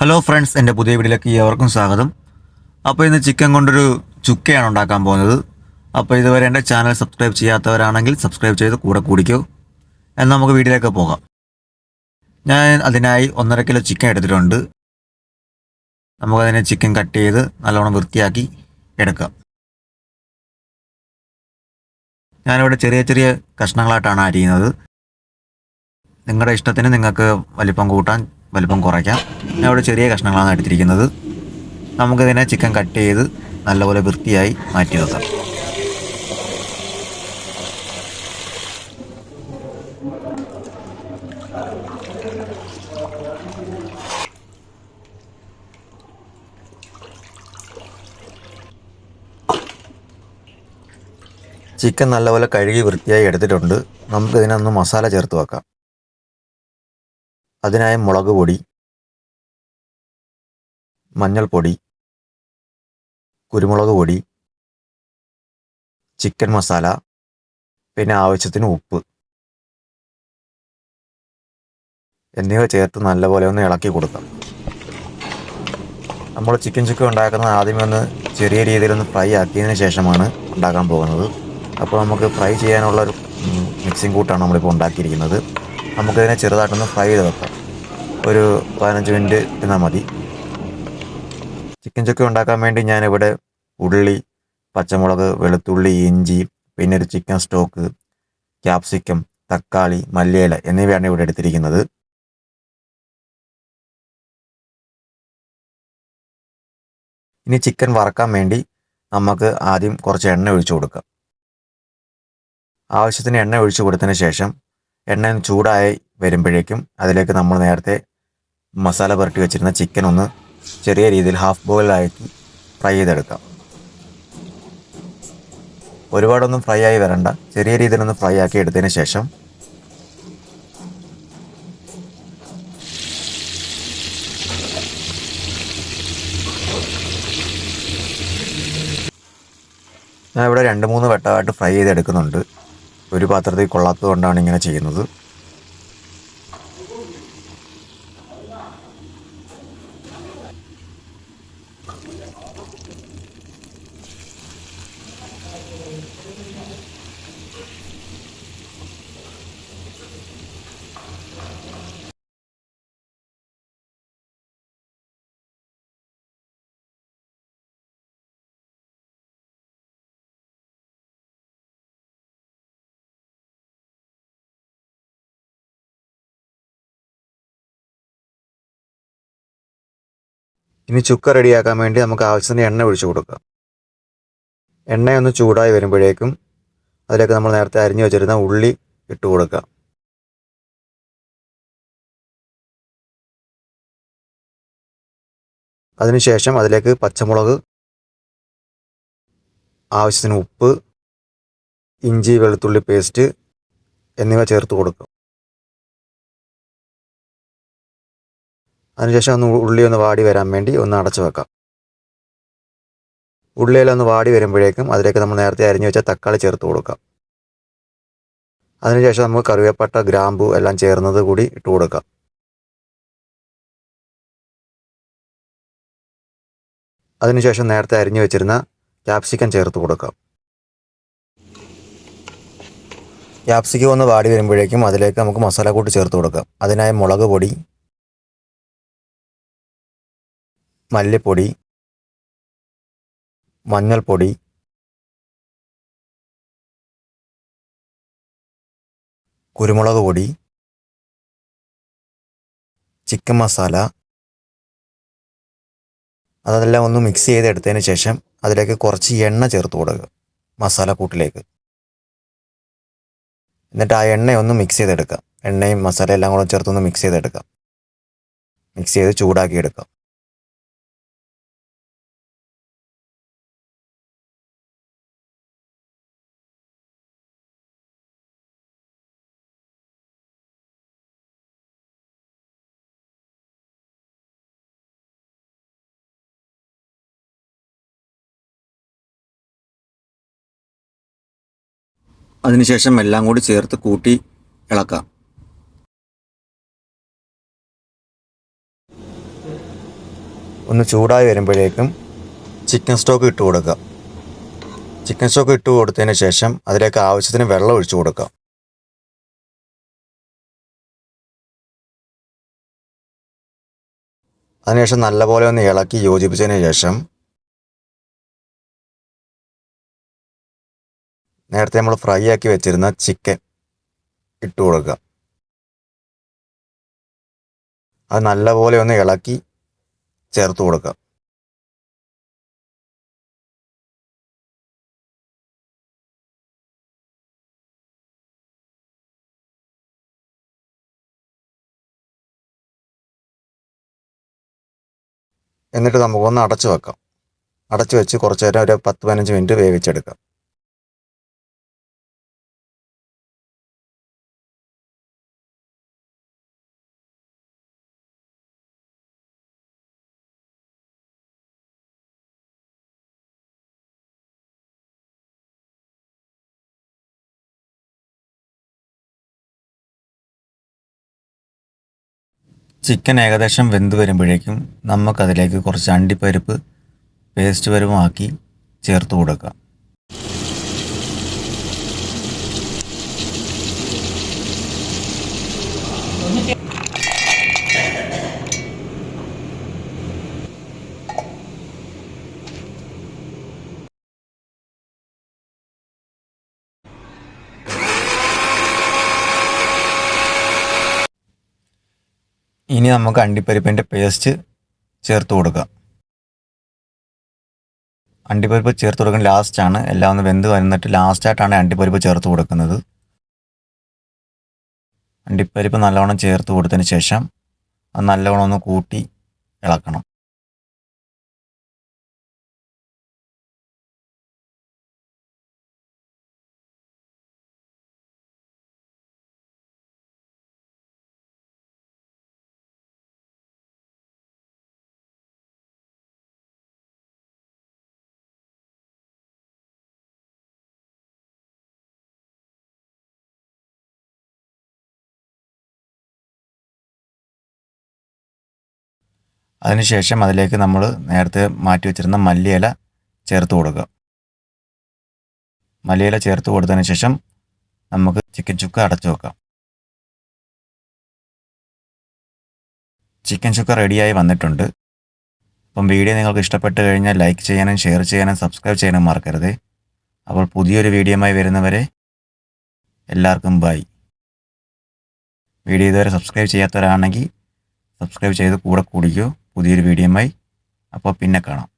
Hello friends എന്റെ പുതിയ വീഡിയോയിലേക്ക് ഏവർക്കും സ്വാഗതം. അപ്പോൾ ഇന്ന് ചിക്കൻ കൊണ്ടൊരു ചുക്കയാണ് ഉണ്ടാക്കാൻ പോകുന്നത്. അപ്പോൾ ഇതുവരെ എന്റെ ചാനൽ സബ്സ്ക്രൈബ് ചെയ്യാത്തവരാണെങ്കിൽ സബ്സ്ക്രൈബ് ചെയ്ത് കൂടെ കൂടിക്കോ. എന്നാൽ നമുക്ക് വീഡിയോയിലേക്ക് പോകാം. ഞാൻ അതിനായി ഒന്നര കിലോ ചിക്കൻ എടുത്തിട്ടുണ്ട്. നമുക്കതിനെ ചിക്കൻ കട്ട് ചെയ്ത് നല്ലോണം വൃത്തിയാക്കി എടുക്കാം. ഞാനിവിടെ ചെറിയ ചെറിയ കഷ്ണങ്ങളായിട്ടാണ് അരിയുന്നത്. നിങ്ങളുടെ ഇഷ്ടത്തിന് നിങ്ങൾക്ക് വലിപ്പം കൂട്ടാൻ വലിപ്പം കുറയ്ക്കാം. ഞാൻ ഇവിടെ ചെറിയ കഷ്ണങ്ങളാണ് എടുത്തിരിക്കുന്നത്. നമുക്കിതിനെ ചിക്കൻ കട്ട് ചെയ്ത് നല്ലപോലെ വൃത്തിയായി മാറ്റി വെക്കാം. ചിക്കൻ നല്ലപോലെ കഴുകി വൃത്തിയായി എടുത്തിട്ടുണ്ട്. നമുക്കിതിനൊന്ന് മസാല ചേർത്ത് വെക്കാം. അതിനായി മുളക് പൊടി മഞ്ഞൾപ്പൊടി കുരുമുളക് പൊടി ചിക്കൻ മസാല പിന്നെ ആവശ്യത്തിന് ഉപ്പ്. എന്നിവ ചേർത്ത് നല്ലപോലെ ഒന്ന് ഇളക്കി കൊടുക്കാം. നമ്മൾ ചിക്കൻ ചുക്ക ഉണ്ടാക്കുന്നത് ആദ്യമേ ഒന്ന് ചെറിയ രീതിയിലൊന്ന് ഫ്രൈ ആക്കിയതിന് ശേഷമാണ് ഉണ്ടാക്കാൻ പോകുന്നത്. അപ്പോൾ നമുക്ക് ഫ്രൈ ചെയ്യാനുള്ള ഒരു മിക്സിംഗ് കൂട്ടാണ് നമ്മളിപ്പോൾ ഉണ്ടാക്കിയിരിക്കുന്നത്. നമുക്കിതിനെ ചെറുതായിട്ടൊന്ന് ഫ്രൈ ചെയ്ത് വെക്കാം. ഒരു പതിനഞ്ച് മിനിറ്റ് ഇരുന്നാൽ മതി. ചിക്കൻ ചുക്ക ഉണ്ടാക്കാൻ വേണ്ടി ഞാനിവിടെ ഉള്ളി പച്ചമുളക് വെളുത്തുള്ളി ഇഞ്ചി പിന്നെ ഒരു ചിക്കൻ സ്റ്റോക്ക് ക്യാപ്സിക്കം തക്കാളി മല്ലിയില എന്നിവയാണ് ഇവിടെ എടുത്തിരിക്കുന്നത്. ഇനി ചിക്കൻ വറക്കാൻ വേണ്ടി നമുക്ക് ആദ്യം കുറച്ച് എണ്ണ ഒഴിച്ചു കൊടുക്കാം. ആവശ്യത്തിന് എണ്ണ ഒഴിച്ചു കൊടുത്തതിന് ശേഷം എണ്ണ ചൂടായി വരുമ്പോഴേക്കും അതിലേക്ക് നമ്മൾ നേരത്തെ മസാല പുരട്ടി വെച്ചിരുന്ന ചിക്കൻ ഒന്ന് ചെറിയ രീതിയിൽ ഹാഫ് ബോയിലായിട്ട് ഫ്രൈ ചെയ്തെടുക്കാം. ഒരുപാടൊന്നും ഫ്രൈ ആയി വരണ്ട. ചെറിയ രീതിയിലൊന്ന് ഫ്രൈ ആക്കി എടുത്തതിന് ശേഷം ഞാൻ ഇവിടെ രണ്ട് മൂന്ന് വട്ടമായിട്ട് ഫ്രൈ ചെയ്തെടുക്കുന്നുണ്ട്. ഒരു പാത്രത്തിൽ കൊള്ളാത്തത് കൊണ്ടാണ് ഇങ്ങനെ ചെയ്യുന്നത്. ഇനി ചുക്ക റെഡിയാക്കാൻ വേണ്ടി നമുക്ക് ആവശ്യത്തിന് എണ്ണ ഒഴിച്ചു കൊടുക്കാം. എണ്ണയൊന്ന് ചൂടായി വരുമ്പോഴേക്കും അതിലേക്ക് നമ്മൾ നേരത്തെ അരിഞ്ഞു വെച്ചിരുന്ന ഉള്ളി ഇട്ട് കൊടുക്കാം. അതിനുശേഷം അതിലേക്ക് പച്ചമുളക് ആവശ്യത്തിന് ഉപ്പ് ഇഞ്ചി വെളുത്തുള്ളി പേസ്റ്റ് എന്നിവ ചേർത്ത് കൊടുക്കും. അതിനുശേഷം ഒന്ന് ഉള്ളി ഒന്ന് വാടി വരാൻ വേണ്ടി ഒന്ന് അടച്ചു വെക്കാം. ഉള്ളിയെല്ലാം ഒന്ന് വാടി വരുമ്പോഴേക്കും അതിലേക്ക് നമ്മൾ നേരത്തെ അരിഞ്ഞു വെച്ച തക്കാളി ചേർത്ത് കൊടുക്കാം. അതിനുശേഷം നമുക്ക് കറിവേപ്പട്ട ഗ്രാമ്പു എല്ലാം ചേർന്നത് കൂടി ഇട്ട് കൊടുക്കാം. അതിനുശേഷം നേരത്തെ അരിഞ്ഞു വെച്ചിരുന്ന ക്യാപ്സിക്കം ചേർത്ത് കൊടുക്കാം. ക്യാപ്സിക്കം ഒന്ന് വാടി വരുമ്പോഴേക്കും അതിലേക്ക് നമുക്ക് മസാല കൂട്ട് ചേർത്ത് കൊടുക്കാം. അതിനായി മുളക് പൊടി മല്ലിപ്പൊടി മഞ്ഞൾപ്പൊടി കുരുമുളക് പൊടി ചിക്കൻ മസാല. അതെല്ലാം ഒന്ന് മിക്സ് ചെയ്തെടുത്തതിന് ശേഷം അതിലേക്ക് കുറച്ച് എണ്ണ ചേർത്ത് കൊടുക്കുക മസാല കൂട്ടിലേക്ക്. എന്നിട്ട് ആ എണ്ണ ഒന്ന് മിക്സ് ചെയ്തെടുക്കാം എണ്ണയും മസാല എല്ലാം കൂടെ ചേർത്തൊന്ന് മിക്സ് ചെയ്തെടുക്കാം മിക്സ് ചെയ്ത് ചൂടാക്കി എടുക്കാം അതിനുശേഷം എല്ലാം കൂടി ചേർത്ത് കൂട്ടി ഇളക്കാം. ഒന്ന് ചൂടായി വരുമ്പോഴേക്കും ചിക്കൻ സ്റ്റോക്ക് ഇട്ട് കൊടുക്കുക ചിക്കൻ സ്റ്റോക്ക് ഇട്ട് കൊടുത്തതിന് ശേഷം അതിലേക്ക് ആവശ്യത്തിന് വെള്ളം ഒഴിച്ചു കൊടുക്കാം. അതിനുശേഷം നല്ലപോലെ ഒന്ന് ഇളക്കി യോജിപ്പിച്ചതിന് ശേഷം നേരത്തെ നമ്മൾ ഫ്രൈ ആക്കി വെച്ചിരുന്ന ചിക്കൻ ഇട്ട് കൊടുക്കുക. അത് നല്ലപോലെ ഒന്ന് ഇളക്കി ചേർത്ത് കൊടുക്കുക. എന്നിട്ട് നമുക്കൊന്ന് അടച്ചു വെക്കാം. അടച്ചു വെച്ച് കുറച്ച് നേരം ഒരു പത്ത് പതിനഞ്ച് മിനിറ്റ് വേവിച്ചെടുക്കാം. ചിക്കൻ ഏകദേശം വെന്ത് വരുമ്പോഴേക്കും നമുക്കതിലേക്ക് കുറച്ച് അണ്ടിപ്പരിപ്പ് പേസ്റ്റ് പരുമാക്കി ചേർത്ത് കൊടുക്കാം. ഇനി നമുക്ക് അണ്ടിപ്പരിപ്പിന്റെ പേസ്റ്റ് ചേർത്ത് കൊടുക്കാം. അണ്ടിപ്പരിപ്പ് ചേർത്ത് കൊടുക്കുന്ന ലാസ്റ്റാണ് എല്ലാം ഒന്ന് വെന്ത് വന്നിട്ട് ലാസ്റ്റായിട്ടാണ് അണ്ടിപ്പരിപ്പ് ചേർത്ത് കൊടുക്കുന്നത്. അണ്ടിപ്പരിപ്പ് നല്ലവണ്ണം ചേർത്ത് കൊടുത്തതിന് ശേഷം അത് നല്ലവണ്ണം ഒന്ന് കൂട്ടി ഇളക്കണം. അതിനുശേഷം അതിലേക്ക് നമ്മൾ നേരത്തെ മാറ്റി വെച്ചിരുന്ന മല്ലിയില ചേർത്ത് കൊടുക്കുക. മല്ലിയില ചേർത്ത് കൊടുത്തതിന് ശേഷം നമുക്ക് ചിക്കൻ ചുക്ക അടച്ചു വെക്കാം. ചിക്കൻ ചുക്ക റെഡിയായി വന്നിട്ടുണ്ട്. അപ്പം വീഡിയോ നിങ്ങൾക്ക് ഇഷ്ടപ്പെട്ട് കഴിഞ്ഞാൽ ലൈക്ക് ചെയ്യാനും ഷെയർ ചെയ്യാനും സബ്സ്ക്രൈബ് ചെയ്യാനും മറക്കരുത്. അപ്പോൾ പുതിയൊരു വീഡിയോയുമായി വരുന്നവരെ എല്ലാവർക്കും ബൈ. വീഡിയോ ഇതുവരെ സബ്സ്ക്രൈബ് ചെയ്യാത്തവരാണെങ്കിൽ സബ്സ്ക്രൈബ് ചെയ്ത് കൂടെ കൂടിക്കോ. പുതിയൊരു വീഡിയോയുമായി. അപ്പോൾ പിന്നെ കാണാം.